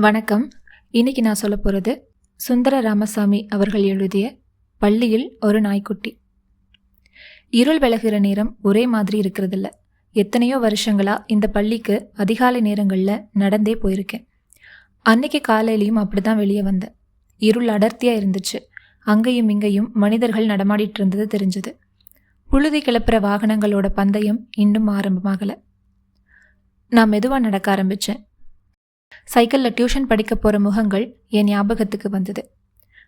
வணக்கம். இன்னைக்கு நான் சொல்ல போகிறது சுந்தர ராமசாமி அவர்கள் எழுதிய பள்ளியில் ஒரு நாய்க்குட்டி. இருள் விலகிற நேரம் ஒரே மாதிரி இருக்கிறதில்ல. எத்தனையோ வருஷங்களா இந்த பள்ளிக்கு அதிகாலை நேரங்களில் நடந்தே போயிருக்கேன். அன்னைக்கு காலையிலையும் அப்படி தான் வெளியே வந்தேன். இருள் அடர்த்தியாக இருந்துச்சு. அங்கேயும் இங்கேயும் மனிதர்கள் நடமாடிட்டு இருந்தது தெரிஞ்சது. புழுதி கிளப்புற வாகனங்களோட பந்தயம் இன்னும் ஆரம்பமாகலை. நான் மெதுவாக நடக்க ஆரம்பித்தேன் சைக்கிளில் டியூஷன் படிக்க போகிற முகங்கள் என் ஞாபகத்துக்கு வந்தது.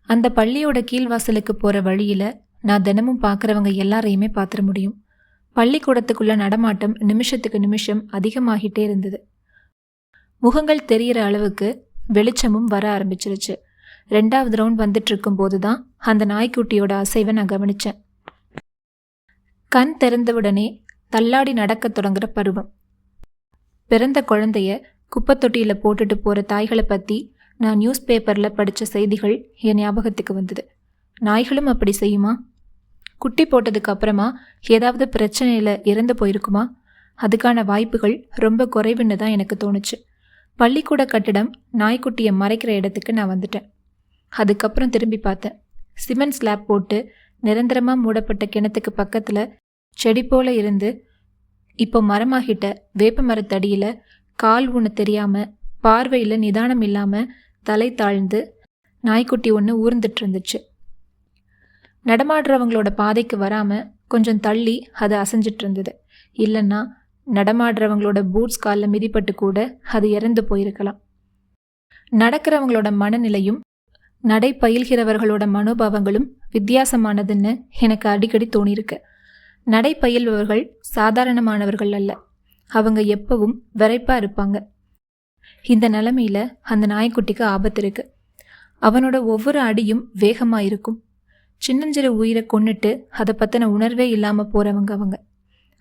அந்த பள்ளியோட கீழ்வாசலுக்கு போகிற வழியில் நான் தினமும் பார்க்குறவங்க எல்லாரையுமே பார்த்துட முடியும். பள்ளிக்கூடத்துக்குள்ள நடமாட்டம் நிமிஷத்துக்கு நிமிஷம் அதிகமாகிட்டே இருந்தது. முகங்கள் தெரிகிற அளவுக்கு வெளிச்சமும் வர ஆரம்பிச்சிருச்சு. ரெண்டாவது ரவுண்ட் வந்துட்டு இருக்கும்போது தான் அந்த நாய்க்குட்டியோட அசைவை நான் கவனித்தேன் கண் திறந்தவுடனே தள்ளாடி நடக்கத் தொடங்குற பருவம். பிறந்த குழந்தைய குப்பத்தொட்டியில் போட்டுட்டு போகிற தாய்களை பற்றி நான் நியூஸ் பேப்பரில் படித்த செய்திகள் என் ஞாபகத்துக்கு வந்தது. நாய்களும் அப்படி செய்யுமா? குட்டி போட்டதுக்கு அப்புறமா ஏதாவது பிரச்சனையில் இறந்து போயிருக்குமா? அதுக்கான வாய்ப்புகள் ரொம்ப குறைவுன்னு தான் எனக்கு தோணுச்சு. பள்ளிக்கூட கட்டிடம் நாய்க்குட்டியை மறைக்கிற இடத்துக்கு நான் வந்துட்டேன். அதுக்கப்புறம் திரும்பி பார்த்தேன். சிமெண்ட் ஸ்லாப் போட்டு நிரந்தரமாக மூடப்பட்ட கிணத்துக்கு பக்கத்தில் செடி போல இருந்து இப்போ மரமாகிட்ட வேப்ப மரத்தடியில் கால் ஒன்று தெரியாமல் பார்வையில் நிதானம் இல்லாமல் தலை தாழ்ந்து நாய்க்குட்டி ஒன்று ஊர்ந்துட்டு இருந்துச்சு நடமாடுறவங்களோட பாதைக்கு வராமல் கொஞ்சம் தள்ளி அது அசைஞ்சிட்டு இருந்தது இல்லைன்னா நடமாடுறவங்களோட பூட்ஸ் காலில் மிதிப்பட்டு கூட அது இறந்து போயிருக்கலாம். நடக்கிறவங்களோட மனநிலையும் நடை பயில்கிறவர்களோட மனோபாவங்களும் வித்தியாசமானதுன்னு எனக்கு அடிக்கடி தோணியிருக்கு. நடை பயில்பவர்கள் சாதாரணமானவர்கள் அல்ல. அவங்க எப்பவும் விரைப்பாக இருப்பாங்க. இந்த நிலமையில அந்த நாய்க்குட்டிக்கு ஆபத்து இருக்கு. அவனோட ஒவ்வொரு அடியும் வேகமாக இருக்கும். சின்னஞ்சிறு உயிரை கொன்னுட்டு அதை பற்றின உணர்வே இல்லாமல் போகிறவங்க அவங்க.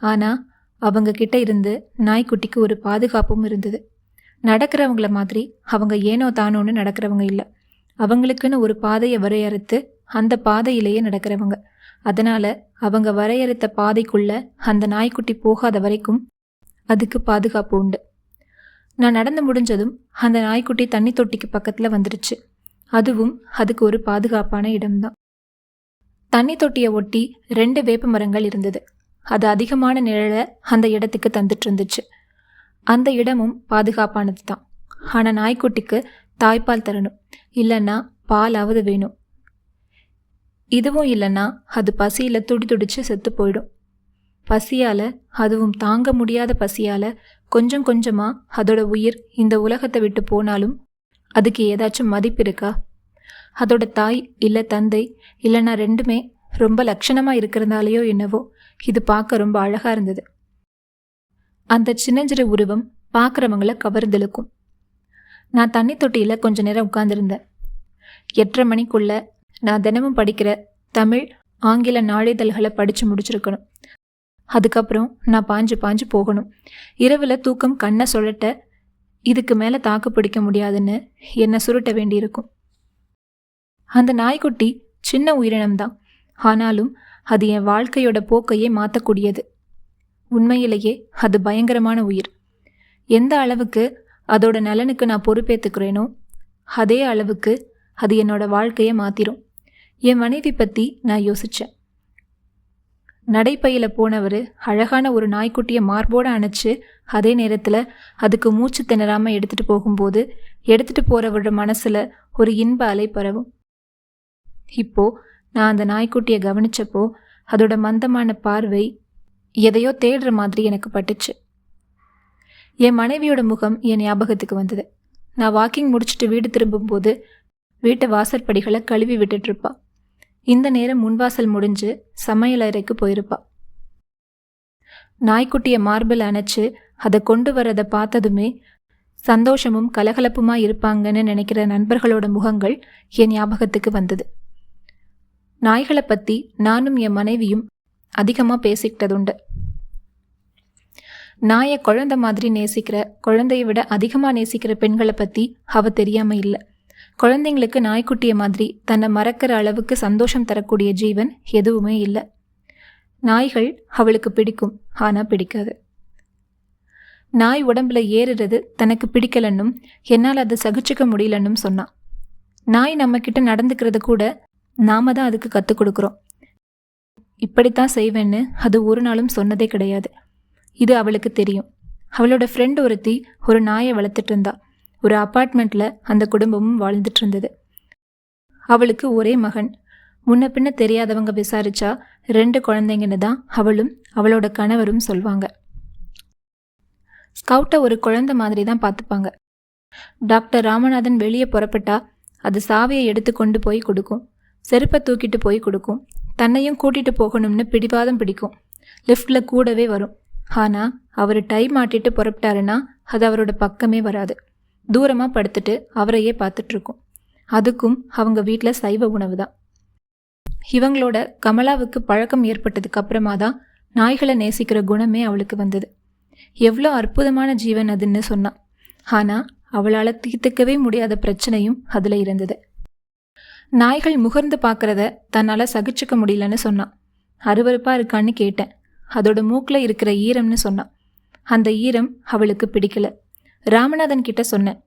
ஆனால் அவங்க கிட்ட இருந்து நாய்க்குட்டிக்கு ஒரு பாதுகாப்பும் இருந்தது. நடக்கிறவங்கள மாதிரி அவங்க ஏனோ தானோன்னு நடக்கிறவங்க இல்லை. அவங்களுக்குன்னு ஒரு பாதையை வரையறுத்து அந்த பாதையிலேயே நடக்கிறவங்க. அதனால அவங்க வரையறுத்த பாதைக்குள்ள அந்த நாய்க்குட்டி போகாத வரைக்கும் அதுக்கு பாதுகாப்பு உண்டு. நான் நடந்து முடிஞ்சதும் அந்த நாய்க்குட்டி தண்ணி தொட்டிக்கு பக்கத்தில் வந்துடுச்சு அதுவும் அதுக்கு ஒரு பாதுகாப்பான இடம்தான். தண்ணி தொட்டியை ஒட்டி ரெண்டு வேப்ப மரங்கள் இருந்தது. அது அதிகமான நிழலை அந்த இடத்துக்கு தந்துட்டு இருந்துச்சு. அந்த இடமும் பாதுகாப்பானது தான் ஆனால் நாய்க்குட்டிக்கு தாய்ப்பால் தரணும். இல்லைன்னா பாலாவது வேணும். இதுவும் இல்லைன்னா அது பசியில் துடி துடிச்சு செத்து போயிடும். பசியால் அதுவும் தாங்க முடியாத பசியால் கொஞ்சம் கொஞ்சமாக அதோட உயிர் இந்த உலகத்தை விட்டு போனாலும் அதுக்கு ஏதாச்சும் மதிப்பு இருக்கா? அதோட தாய் இல்லை தந்தை இல்லைன்னா ரெண்டுமே ரொம்ப லட்சணமாக இருக்கிறதாலேயோ என்னவோ இது பார்க்க ரொம்ப அழகாக இருந்தது. அந்த சின்னஞ்சிறு உருவம் பார்க்குறவங்கள கவர்ந்தெழுக்கும். நான் தண்ணி தொட்டியில் கொஞ்ச நேரம் உட்காந்துருந்தேன் எட்டரை மணிக்குள்ள நான் தினமும் படிக்கிற தமிழ் ஆங்கில நாளிதழ்களை படித்து முடிச்சிருக்கணும். அதுக்கப்புறம் நான் பாஞ்சு பாஞ்சு போகணும். இரவில் தூக்கம் கண்ணை சொல்லட்ட இதுக்கு மேலே தாக்கு பிடிக்க முடியாதுன்னு என்னை சுருட்ட வேண்டியிருக்கும். அந்த நாய்க்குட்டி சின்ன உயிரினம்தான். ஆனாலும் அது என் வாழ்க்கையோட போக்கையே மாற்றக்கூடியது உண்மையிலேயே அது பயங்கரமான உயிர். எந்த அளவுக்கு அதோட நலனுக்கு நான் பொறுப்பேற்றுக்கிறேனோ அதே அளவுக்கு அது என்னோட வாழ்க்கையை மாற்றிடும் என் மனைவி பற்றி நான் யோசித்தேன் நடைப்பையில் போனவர் அழகான ஒரு நாய்க்குட்டியை மார்போடு அணைச்சு அதே நேரத்தில் அதுக்கு மூச்சு திணறாமல் எடுத்துகிட்டு போகும்போது எடுத்துகிட்டு போகிறவரோட மனசில் ஒரு இன்ப அலை பரவும். இப்போ நான் அந்த நாய்க்குட்டியை கவனிச்சப்போ அதோட மந்தமான பார்வை எதையோ தேடுற மாதிரி எனக்கு பட்டுச்சு. என் மனைவியோட முகம் என் ஞாபகத்துக்கு வந்தது. நான் வாக்கிங் முடிச்சுட்டு வீடு திரும்பும்போது வீட்டை வாசற்படிகளை கழுவி விட்டுட்ருப்பா இந்த நேரம் முன்வாசல் முடிஞ்சு சமையல் அறைக்கு போயிருப்பா. நாய்க்குட்டியை மார்பிள் அணைச்சு அதை கொண்டு வரதை பார்த்ததுமே சந்தோஷமும் கலகலப்புமா இருப்பாங்கன்னு நினைக்கிற நண்பர்களோட முகங்கள் என் ஞாபகத்துக்கு வந்தது. நாய்களை பற்றி நானும் என் மனைவியும் அதிகமாக பேசிக்கிட்டதுண்டு. நாயை குழந்தை மாதிரி நேசிக்கிற குழந்தையை விட அதிகமாக நேசிக்கிற பெண்களை பற்றி அவ தெரியாமல் இல்லை. குழந்தைங்களுக்கு நாய்க்குட்டிய மாதிரி தன்னை மறக்கிற அளவுக்கு சந்தோஷம் தரக்கூடிய ஜீவன் எதுவுமே இல்லை. நாய்கள் அவளுக்கு பிடிக்கும் ஆனால் பிடிக்காது. நாய் உடம்புல ஏறுறது தனக்கு பிடிக்கலன்னும் என்னால் அதை சகிச்சுக்க முடியலன்னும் சொன்னான். நாய் நம்மக்கிட்ட நடந்துக்கிறது கூட நாம தான் அதுக்கு கற்றுக் கொடுக்குறோம். இப்படித்தான் செய்வேன்னு அது ஒரு நாளும் சொன்னதே கிடையாது. இது அவளுக்கு தெரியும். அவளோட ஃப்ரெண்ட் ஒருத்தி ஒரு நாயை வளர்த்துட்டு இருந்தாள் ஒரு அப்பார்ட்மெண்ட்ல அந்த குடும்பமும் வாழ்ந்துட்டு இருந்தது அவளுக்கு ஒரே மகன். முன்ன பின்ன தெரியாதவங்க விசாரிச்சா ரெண்டு குழந்தைங்கன்னு தான் அவளும் அவளோட கணவரும் சொல்வாங்க. ஸ்கவுட்டை ஒரு குழந்தை மாதிரி தான் பார்த்துப்பாங்க. டாக்டர் ராமநாதன் வெளியே புறப்பட்டா அது சாவியை எடுத்து கொண்டு போய் கொடுக்கும். செருப்பை தூக்கிட்டு போய் கொடுக்கும். தன்னையும் கூட்டிட்டு போகணும்னு பிடிவாதம் பிடிக்கும். லிஃப்டில் கூடவே வரும். ஆனால் அவர் டை மாட்டிட்டு புறப்பட்டாருன்னா அது அவரோட பக்கமே வராது. தூரமாக படுத்துட்டு அவரையே பார்த்துட்ருக்கோம். அதுக்கும் அவங்க வீட்டில் சைவ உணவு தான் இவங்களோட கமலாவுக்கு பழக்கம் ஏற்பட்டதுக்கு அப்புறமா தான் நாய்களை நேசிக்கிற குணமே அவளுக்கு வந்தது. எவ்வளோ அற்புதமான ஜீவன் அதுன்னு சொன்னான். ஆனால் அவளால் தீர்த்துக்கவே முடியாத பிரச்சனையும் அதில் இருந்தது. நாய்கள் முகர்ந்து பார்க்கறத தன்னால் சகிச்சுக்க முடியலன்னு சொன்னான். அருவருப்பாக இருக்கான்னு கேட்டேன். அதோட மூக்கில் இருக்கிற ஈரம்னு சொன்னான். அந்த ஈரம் அவளுக்கு பிடிக்கல. ராமநாதன் கிட்ட சொன்னேன்.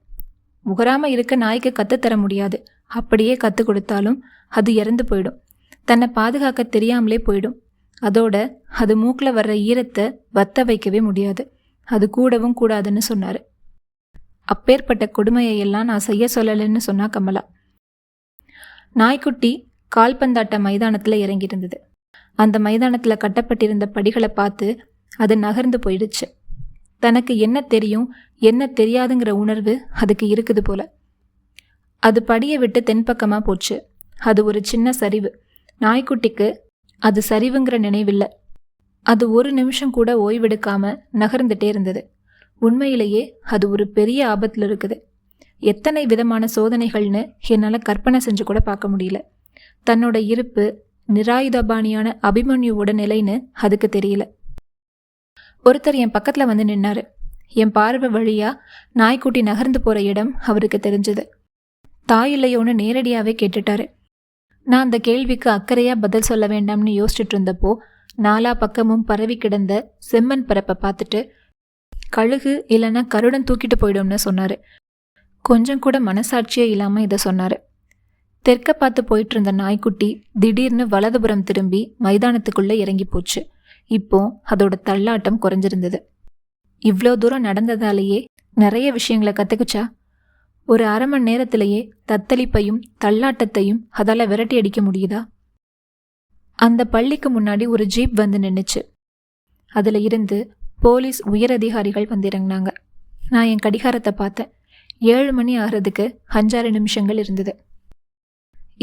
முகராம இருக்க நாய்க்கு கற்றுத்தர முடியாது. அப்படியே கற்றுக் கொடுத்தாலும் அது இறந்து போயிடும். தன்னை பாதுகாக்க தெரியாமலே போயிடும். அதோட அது மூக்கில் வர்ற ஈரத்தை வத்த வைக்கவே முடியாது. அது கூடவும் கூடாதுன்னு சொன்னார். அப்பேற்பட்ட கொடுமையை எல்லாம் நான் செய்ய சொல்லலைன்னு சொன்னா கமலா. நாய்க்குட்டி கால்பந்தாட்ட மைதானத்தில் இறங்கியிருந்தது. அந்த மைதானத்தில் கட்டப்பட்டிருந்த படிகளை பார்த்து அது நகர்ந்து போயிடுச்சு. தனக்கு என்ன தெரியும் என்ன தெரியாதுங்கிற உணர்வு அதுக்கு இருக்குது போல. அது படியை விட்டு தென்பக்கமாக போச்சு. அது ஒரு சின்ன சரிவு. நாய்க்குட்டிக்கு அது சரிவுங்கிற நினைவில்லை. அது ஒரு நிமிஷம் கூட ஓய்வெடுக்காம நகர்ந்துட்டே இருந்தது. உண்மையிலேயே அது ஒரு பெரிய ஆபத்தில் இருக்குது. எத்தனை விதமான சோதனைகள்னு என்னால் கற்பனை செஞ்சு கூட பார்க்க முடியல. தன்னோட இருப்பு நிராயுதபாணியான அபிமன்யுவோட நிலைன்னு அதுக்கு தெரியல. ஒருத்தர் என் பக்கத்தில் வந்து நின்னாரு. என் பார்வை வழியாக நாய்க்குட்டி நகர்ந்து போகிற இடம் அவருக்கு தெரிஞ்சது. தாய் இல்லையோன்னு நேரடியாகவே கேட்டுட்டாரு. நான் அந்த கேள்விக்கு அக்கறையாக பதில் சொல்ல வேண்டாம்னு யோசிச்சுட்டு இருந்தப்போ நாலா பக்கமும் பரவி கிடந்த செம்மண் பரப்பை பார்த்துட்டு கழுகு இல்லைன்னா கருடன் தூக்கிட்டு போயிடும்னு சொன்னார். கொஞ்சம் கூட மனசாட்சியே இல்லாமல் இதை சொன்னார். தெற்க பார்த்து போயிட்டு இருந்த நாய்க்குட்டி திடீர்னு வலதுபுறம் திரும்பி மைதானத்துக்குள்ளே இறங்கி போச்சு. இப்போ அதோட தள்ளாட்டம் குறைஞ்சிருந்தது. இவ்வளோ தூரம் நடந்ததாலேயே நிறைய விஷயங்களை கற்றுக்குச்சா ஒரு அரை மணி நேரத்திலேயே தத்தளிப்பையும் தள்ளாட்டத்தையும் அதால் விரட்டி அடிக்க முடியுதா? அந்த பள்ளிக்கு முன்னாடி ஒரு ஜீப் வந்து நின்றுச்சு அதில் இருந்து போலீஸ் உயரதிகாரிகள் வந்திறங்கினாங்க. நான் என் கடிகாரத்தை பார்த்தேன். ஏழு மணி ஆகிறதுக்கு அஞ்சாறு நிமிஷங்கள் இருந்தது.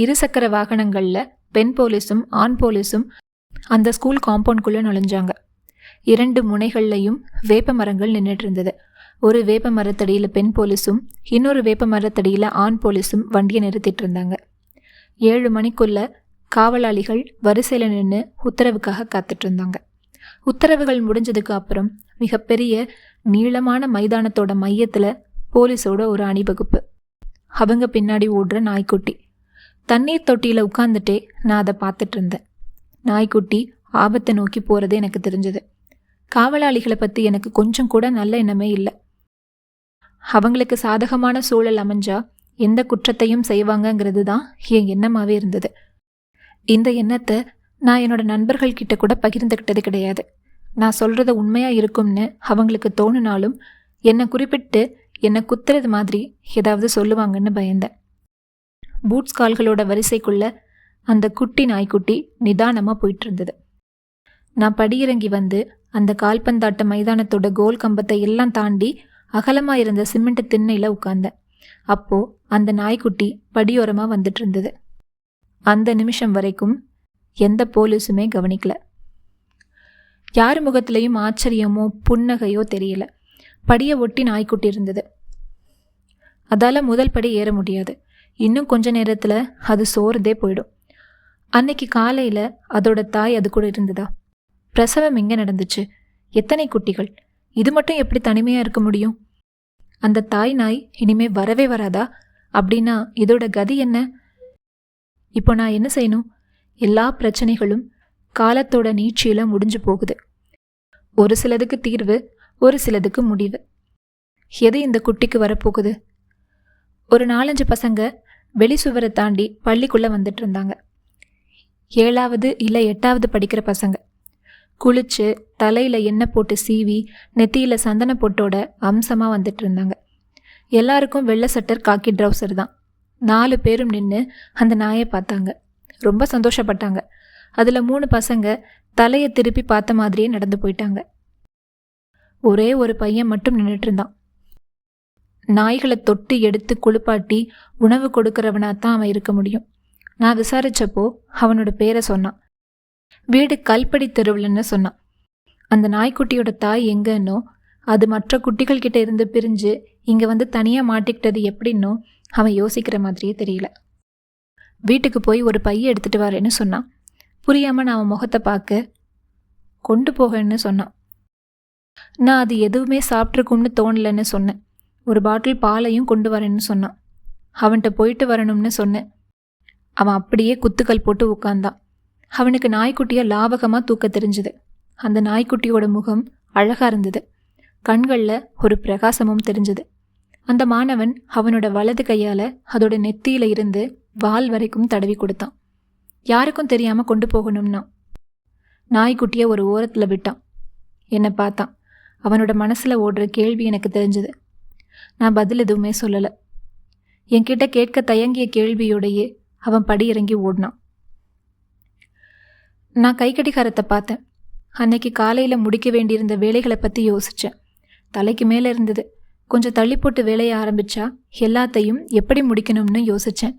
இருசக்கர வாகனங்களில் பெண் போலீஸும் ஆண் போலீஸும் அந்த ஸ்கூல் காம்பவுண்ட்குள்ளே நுழைஞ்சாங்க. இரண்டு முனைகள்லையும் வேப்ப மரங்கள் நின்றுட்டு இருந்தது ஒரு வேப்ப மரத்தடியில் பெண் போலீஸும் இன்னொரு வேப்ப மரத்தடியில் ஆண் போலீஸும் வண்டியை நிறுத்திட்டு இருந்தாங்க ஏழு மணிக்குள்ள காவலாளிகள் வரிசையில் நின்று உத்தரவுக்காக காத்துட்டு இருந்தாங்க உத்தரவுகள் முடிஞ்சதுக்கு அப்புறம் மிகப்பெரிய நீளமான மைதானத்தோட மையத்தில் போலீஸோட ஒரு அணிவகுப்பு. அவங்க பின்னாடி ஓடுற நாய்க்குட்டி. தண்ணீர் தொட்டியில் உட்காந்துட்டே நான் அதை பார்த்துட்டு இருந்தேன் நாய்க்குட்டி ஆபத்தை நோக்கி போகிறது எனக்கு தெரிஞ்சது. காவலாளிகளை பற்றி எனக்கு கொஞ்சம் கூட நல்ல எண்ணமே இல்லை. அவங்களுக்கு சாதகமான சூழல் அமைஞ்சா எந்த குற்றத்தையும் செய்வாங்கங்கிறது தான் என் எண்ணமாகவே இருந்தது. இந்த எண்ணத்தை நான் என்னோட நண்பர்கள்கிட்ட கூட பகிர்ந்துக்கிட்டது கிடையாது. நான் சொல்கிறது உண்மையாக இருக்கும்னு அவங்களுக்கு தோணுனாலும் என்னை குறிப்பிட்டு என்னை குத்துறது மாதிரி ஏதாவது சொல்லுவாங்கன்னு பயந்தேன். பூட்ஸ் கால்களோட வரிசைக்குள்ள அந்த குட்டி நாய்க்குட்டி நிதானமாக போயிட்டு இருந்தது நான் படியிறங்கி வந்து அந்த கால்பந்தாட்ட மைதானத்தோட கோல் கம்பத்தை எல்லாம் தாண்டி அகலமாக இருந்த சிமெண்ட் திண்ணையில் உட்கார்ந்தேன். அப்போ அந்த நாய்க்குட்டி படியோரமாக வந்துட்டு இருந்தது அந்த நிமிஷம் வரைக்கும் எந்த போலீஸுமே கவனிக்கல. யார் முகத்திலையும் ஆச்சரியமோ புன்னகையோ தெரியல. படியை ஒட்டி நாய்க்குட்டி இருந்தது. அதால் முதல் படி ஏற முடியாது. இன்னும் கொஞ்ச நேரத்தில் அது சோர்ந்தே போயிடும். அன்னைக்கு காலையில் அதோட தாய் அது கூட இருந்ததா? பிரசவம் எங்கே நடந்துச்சு? எத்தனை குட்டிகள்? இது மட்டும் எப்படி தனிமையாக இருக்க முடியும்? அந்த தாய் நாய் இனிமே வரவே வராதா? அப்படின்னா இதோட கதி என்ன? இப்போ நான் என்ன செய்யணும்? எல்லா பிரச்சனைகளும் காலத்தோட நீட்சியில் முடிஞ்சு போகுது. ஒரு சிலதுக்கு தீர்வு ஒரு சிலதுக்கு முடிவு. எது இந்த குட்டிக்கு வரப்போகுது? ஒரு நாலஞ்சு பசங்க வெளி சுவரை தாண்டி பள்ளிக்குள்ளே வந்துட்டு இருந்தாங்க. ஏழாவது இல்லை எட்டாவது படிக்கிற பசங்க. குளிச்சு தலையில் எண்ணெய் போட்டு சீவி நெத்தியில் சந்தன பொட்டோட அம்சமாக வந்துட்டு இருந்தாங்க. எல்லாருக்கும் வெள்ளை சட்டர் காக்கி ட்ரௌசர் தான். நாலு பேரும் நின்று அந்த நாயை பார்த்தாங்க. ரொம்ப சந்தோஷப்பட்டாங்க. அதில் மூணு பசங்க தலையை திருப்பி பார்த்த மாதிரியே நடந்து போயிட்டாங்க. ஒரே ஒரு பையன் மட்டும் நின்றுட்டு இருந்தான். நாய்களை தொட்டு எடுத்து குளிப்பாட்டி உணவு கொடுக்கிறவனா தான் அவன் இருக்க முடியும். நான் விசாரிச்சப்போ அவனோட பேரை சொன்னான். வீடு கல்படி தெருவில்னு சொன்னான். அந்த நாய்க்குட்டியோட தாய் எங்கன்னோ அது மற்ற குட்டிகள் கிட்ட இருந்து பிரிஞ்சு இங்கே வந்து தனியாக மாட்டிக்கிட்டது எப்படின்னோ அவன் யோசிக்கிற மாதிரியே தெரியல. வீட்டுக்கு போய் ஒரு பைய எடுத்துட்டு வரேன்னு சொன்னான். புரியாமல் நான் அவன் முகத்தை பார்க்க கொண்டு போகன்னு சொன்னான். நான் அது எதுவுமே சாப்பிட்ருக்கும்னு தோணலைன்னு சொன்னேன். ஒரு பாட்டில் பாலையும் கொண்டு வரேன்னு சொன்னான். அவன்கிட்ட போயிட்டு வரணும்னு சொன்னேன். அவன் அப்படியே குத்துக்கல் போட்டு உட்கார்ந்தான் அவனுக்கு நாய்க்குட்டியை லாவகமாக தூக்க தெரிஞ்சுது. அந்த நாய்க்குட்டியோட முகம் அழகாக இருந்தது. கண்களில் ஒரு பிரகாசமும் தெரிஞ்சது. அந்த மாணவன் அவனோட வலது கையால் அதோட நெத்தியில் இருந்து வால் வரைக்கும் தடவி கொடுத்தான். யாருக்கும் தெரியாமல் கொண்டு போகணும்னா நாய்க்குட்டியை ஒரு ஓரத்தில் விட்டான். என்னை பார்த்தான். அவனோட மனசில் ஓடுற கேள்வி எனக்கு தெரிஞ்சது. நான் பதில் எதுவுமே சொல்லலை. என்கிட்ட கேட்க தயங்கிய கேள்வியோடையே அவன் படி இறங்கி ஓடினான். நான் கைக்கடிகாரத்தை பார்த்தேன். அன்னைக்கு காலையில் முடிக்க வேண்டியிருந்த வேலைகளை பற்றி யோசித்தேன் தலைக்கு மேலே இருந்தது. கொஞ்சம் தள்ளி போட்டு வேலையை ஆரம்பித்தா எல்லாத்தையும் எப்படி முடிக்கணும்னு யோசித்தேன்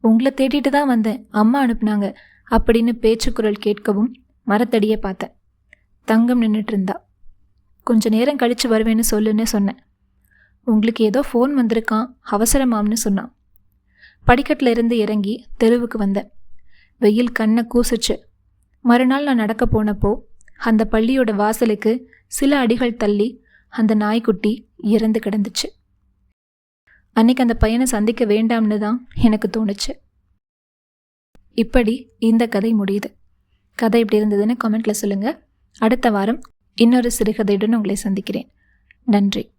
உங்களை தேடிட்டு தான் வந்தேன். அம்மா அனுப்புனாங்க. அப்படின்னு பேச்சுக்குரல் கேட்கவும் மரத்தடியை பார்த்தேன். தங்கம் நின்றுட்டு இருந்தா. கொஞ்ச நேரம் கழித்து வருவேன்னு சொல்லுன்னு சொன்னேன். உங்களுக்கு ஏதோ ஃபோன் வந்திருக்கான். அவசரமாம்னு சொன்னான். படிக்கட்டில் இருந்து இறங்கி தெருவுக்கு வந்தேன். வெயில் கண்ணை கூசுச்சு. மறுநாள் நான் நடக்க போனப்போ அந்த பள்ளியோட வாசலுக்கு சில அடிகள் தள்ளி அந்த நாய்க்குட்டி இறந்து கிடந்துச்சு. அன்னைக்கு அந்த பையனை சந்திக்க வேண்டாம்னு தான் எனக்கு தோணுச்சு. இப்படி இந்த கதை முடியுது. கதை இப்படி இருந்ததுன்னு கமெண்ட்ல சொல்லுங்கள் அடுத்த வாரம் இன்னொரு சிறுகதையுடன் உங்களை சந்திக்கிறேன். நன்றி.